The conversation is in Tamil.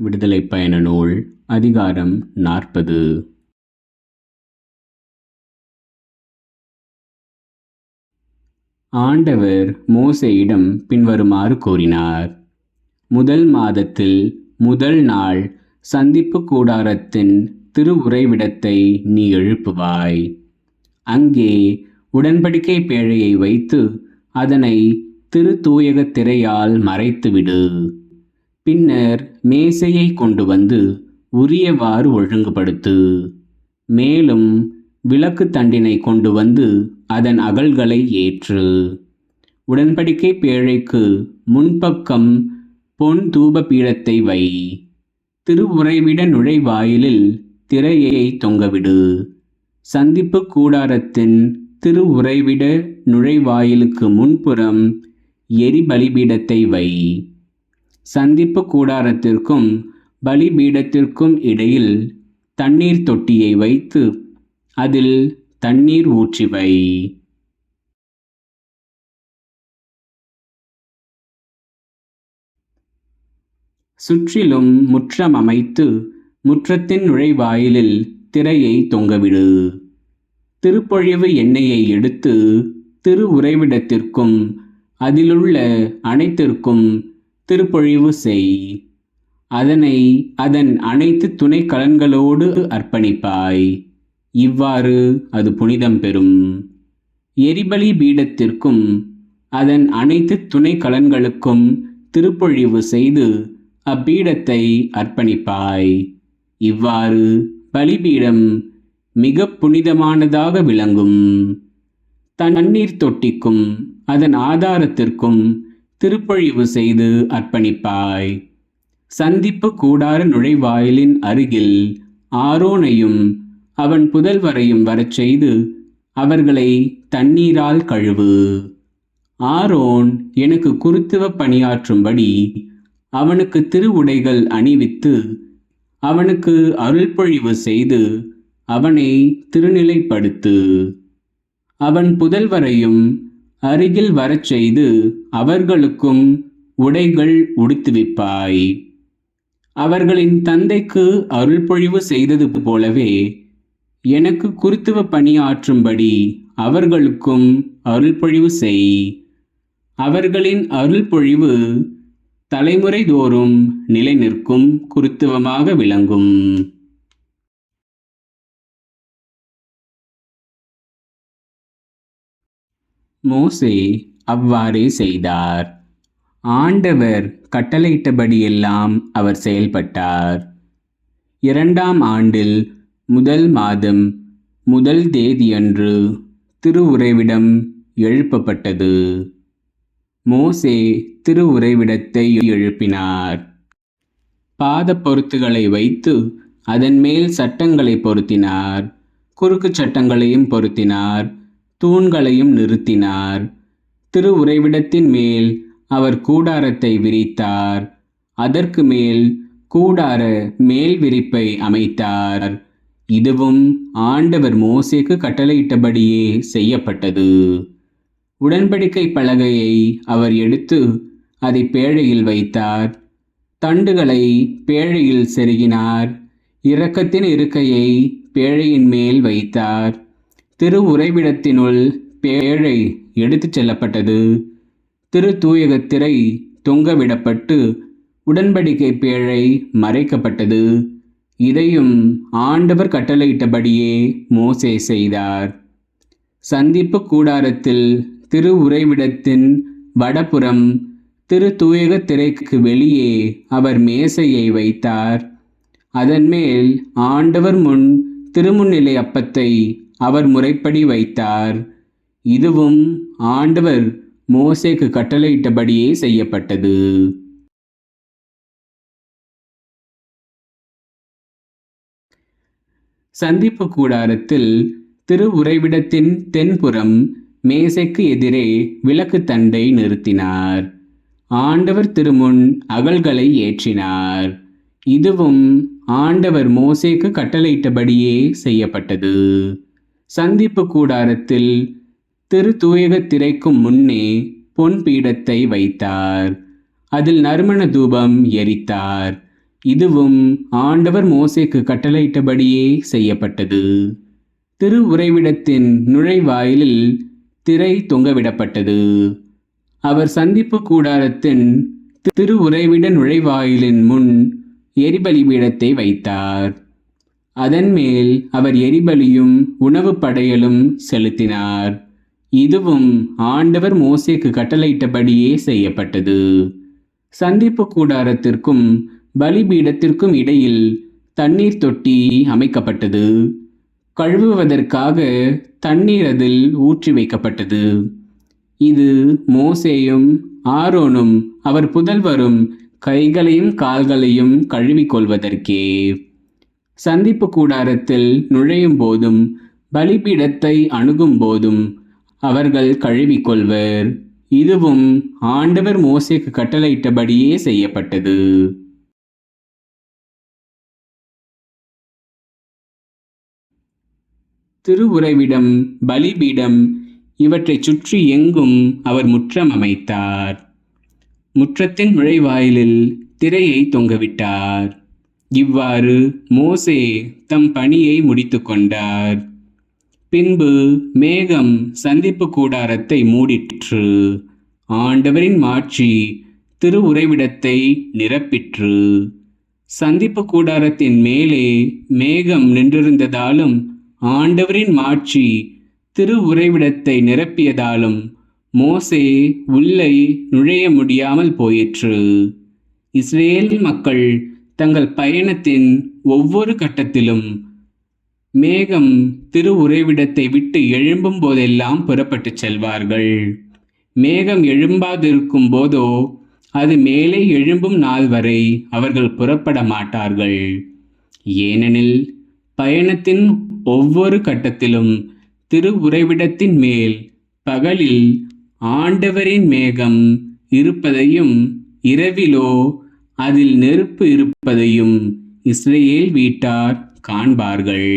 விடுதலை பயண நூல் அதிகாரம் நாற்பது. ஆண்டவர் மோசையிடம் பின்வருமாறு கூறினார் முதல் மாதத்தில் முதல் நாள் சந்திப்பு கூடாரத்தின் திருவுறைவிடத்தை நீ எழுப்புவாய். அங்கே உடன்படிக்கை பேழையை வைத்து அதனை திரு தூயக திரையால் மறைத்துவிடு. பின்னர் மேசையை கொண்டு வந்து உரியவாறு ஒழுங்குபடுத்து. மேலும் விளக்கு தண்டினை கொண்டு வந்து அதன் அகல்களை ஏற்று. உடன்படிக்கை பேழைக்கு முன்பக்கம் பொன் தூப பீடத்தை வை. திருவுறைவிட நுழைவாயிலில் திரையை தொங்கவிடு. சந்திப்பு கூடாரத்தின் திருவுறைவிட நுழைவாயிலுக்கு முன்புறம் எரிபலிபீடத்தை வை. சந்திப்பு கூடாரத்திற்கும் பலிபீடத்திற்கும் இடையில் தண்ணீர் தொட்டியை வைத்து அதில் தண்ணீர் ஊற்றி வை சுற்றிலும் முற்றம் அமைத்து முற்றத்தின் நுழைவாயிலில் திரையை தொங்கவிடு. திருப்பொழிவு எண்ணெயை எடுத்து திரு உறைவிடத்திற்கும் அதிலுள்ள அனைத்திற்கும் திருப்பொழிவு செய். அதனை அதன் அனைத்து துணை கலன்களோடு அர்ப்பணிப்பாய். இவ்வாறு அது புனிதம் பெறும். எரிபலி பீடத்திற்கும் அதன் அனைத்து துணை கலன்களுக்கும் திருப்பொழிவு செய்து அப்பீடத்தை அர்ப்பணிப்பாய். இவ்வாறு பலிபீடம் மிக புனிதமானதாக விளங்கும். தண்ணீர் தொட்டிக்கும் அதன் ஆதாரத்திற்கும் திருப்பொழிவு செய்து அர்ப்பணிப்பாய். சந்திப்பு கூடார நுழைவாயிலின் அருகில் ஆரோனையும் அவன் புதல்வரையும் வரச் செய்து அவர்களை தண்ணீரால் கழுவு. ஆரோன் எனக்கு குருத்துவ பணியாற்றும்படி அவனுக்கு திருவுடைகள் அணிவித்து அவனுக்கு அருள்பொழிவு செய்து அவனை திருநிலைப்படுத்து. அவன் புதல்வரையும் அருகில் வரச் செய்து அவர்களுக்கும் உடைகள் உடுத்துவிப்பாய். அவர்களின் தந்தைக்கு அருள்பொழிவு செய்தது போலவே எனக்கு குருத்துவ பணியாற்றும்படி அவர்களுக்கும் அருள்பொழிவு செய். அவர்களின் அருள்பொழிவு தலைமுறை தோறும் நிலைநிற்கும் குருத்துவமாக விளங்கும். மோசே அவ்வாறே செய்தார். ஆண்டவர் கட்டளையிட்டபடியெல்லாம் அவர் செயல்பட்டார். இரண்டாம் ஆண்டில் முதல் மாதம் முதல் தேதியன்று திருவுறைவிடம் எழுப்பப்பட்டது. மோசே திருவுறைவிடத்தை எழுப்பினார். பாத பொருத்துகளை வைத்து அதன் மேல் சட்டங்களை பொருத்தினார். குறுக்கு சட்டங்களையும் பொருத்தினார். தூண்களையும் நிறுத்தினார். திரு உறைவிடத்தின் மேல் அவர் கூடாரத்தை விரித்தார். அதற்கு மேல் கூடார மேல் விரிப்பை அமைத்தார். இதுவும் ஆண்டவர் மோசேக்கு கட்டளையிட்டபடியே செய்யப்பட்டது. உடன்படிக்கை பலகையை அவர் எடுத்து அதை பேழையில் வைத்தார். தண்டுகளை பேழையில் செருகினார். இரக்கத்தின் இருக்கையை பேழையின் மேல் வைத்தார். திரு உறைவிடத்தினுள் பேழை எடுத்துச் செல்லப்பட்டது. திரு தூயகத்திரை தொங்கவிடப்பட்டு உடன்படிக்கை பேழை மறைக்கப்பட்டது. இதையும் ஆண்டவர் கட்டளையிட்டபடியே மோசே செய்தார். சந்திப்பு கூடாரத்தில் திரு உறைவிடத்தின் வடபுறம் திரு தூயக திரைக்கு வெளியே அவர் மேசையை வைத்தார். அதன் மேல் ஆண்டவர் முன் திருமுன்னிலை அப்பத்தை அவர் முறைப்படி வைத்தார். இதுவும் ஆண்டவர் மோசேக்கு கட்டளையிட்டபடியே செய்யப்பட்டது. சந்திப்பு கூடாரத்தில் திரு உறைவிடத்தின் தென்புறம் மேசைக்கு எதிரே விளக்கு தண்டை நிறுத்தினார். ஆண்டவர் திருமுன் அகல்களை ஏற்றினார். இதுவும் ஆண்டவர் மோசேக்கு கட்டளையிட்டபடியே செய்யப்பட்டது. சந்திப்பு கூடாரத்தில் திரு தூயக திரைக்கும் முன்னே பொன் பீடத்தை வைத்தார். அதில் நறுமண தூபம் எரித்தார். இதுவும் ஆண்டவர் மோசைக்கு கட்டளையிட்டபடியே செய்யப்பட்டது. திரு உறைவிடத்தின் நுழைவாயிலில் திரை தொங்கவிடப்பட்டது. அவர் சந்திப்பு கூடாரத்தின் திரு உறைவிட நுழைவாயிலின் முன் எரிபலி பீடத்தை வைத்தார். அதன்மேல் அவர் எரிபலியும் உணவு படையலும் செலுத்தினார். இதுவும் ஆண்டவர் மோசேக்கு கட்டளையிட்டபடியே செய்யப்பட்டது. சந்திப்பு கூடாரத்திற்கும் பலிபீடத்திற்கும் இடையில் தண்ணீர் தொட்டி அமைக்கப்பட்டது. கழுவுவதற்காக தண்ணீர் அதில் ஊற்றி வைக்கப்பட்டது. இது மோசேயும் ஆரோனும் அவர் புதல்வரும் கைகளையும் கால்களையும் கழுவிக்கொள்வதற்கே. சந்திப்பு கூடாரத்தில் நுழையும் போதும் பலிபீடத்தை அணுகும் போதும் அவர்கள் கழுவிக்கொள்வர் இதுவும் ஆண்டவர் மோசேக்கு கட்டளையிட்டபடியே செய்யப்பட்டது. திருவுறைவிடம் பலிபீடம் இவற்றைச் சுற்றி எங்கும் அவர் முற்றம் அமைத்தார். முற்றத்தின் நுழைவாயிலில் திரையை தொங்கவிட்டார். இவ்வாறு மோசே தம் பணியை முடித்து கொண்டார். பின்பு மேகம் சந்திப்பு கூடாரத்தை மூடிற்று. ஆண்டவரின் மாட்சி திரு உறைவிடத்தை நிரப்பிற்று. சந்திப்பு கூடாரத்தின் மேலே மேகம் நின்றிருந்ததாலும் ஆண்டவரின் மாட்சி திரு உறைவிடத்தை நிரப்பியதாலும் மோசே உள்ளே நுழைய முடியாமல் போயிற்று. இஸ்ரேல் மக்கள் தங்கள் பயணத்தின் ஒவ்வொரு கட்டத்திலும் மேகம் திரு உறைவிடத்தை விட்டு எழும்பும் போதெல்லாம் புறப்பட்டுச் செல்வார்கள். மேகம் எழும்பாதிருக்கும் போதோ அது மேலே எழும்பும் நாள் வரை அவர்கள் புறப்பட மாட்டார்கள். ஏனெனில் பயணத்தின் ஒவ்வொரு கட்டத்திலும் திரு உறைவிடத்தின் மேல் பகலில் ஆண்டவரின் மேகம் இருப்பதையும் இரவிலோ அதில் நெருப்பு இருப்பதையும் இஸ்ரேல் வீட்டார் காண்பார்கள்.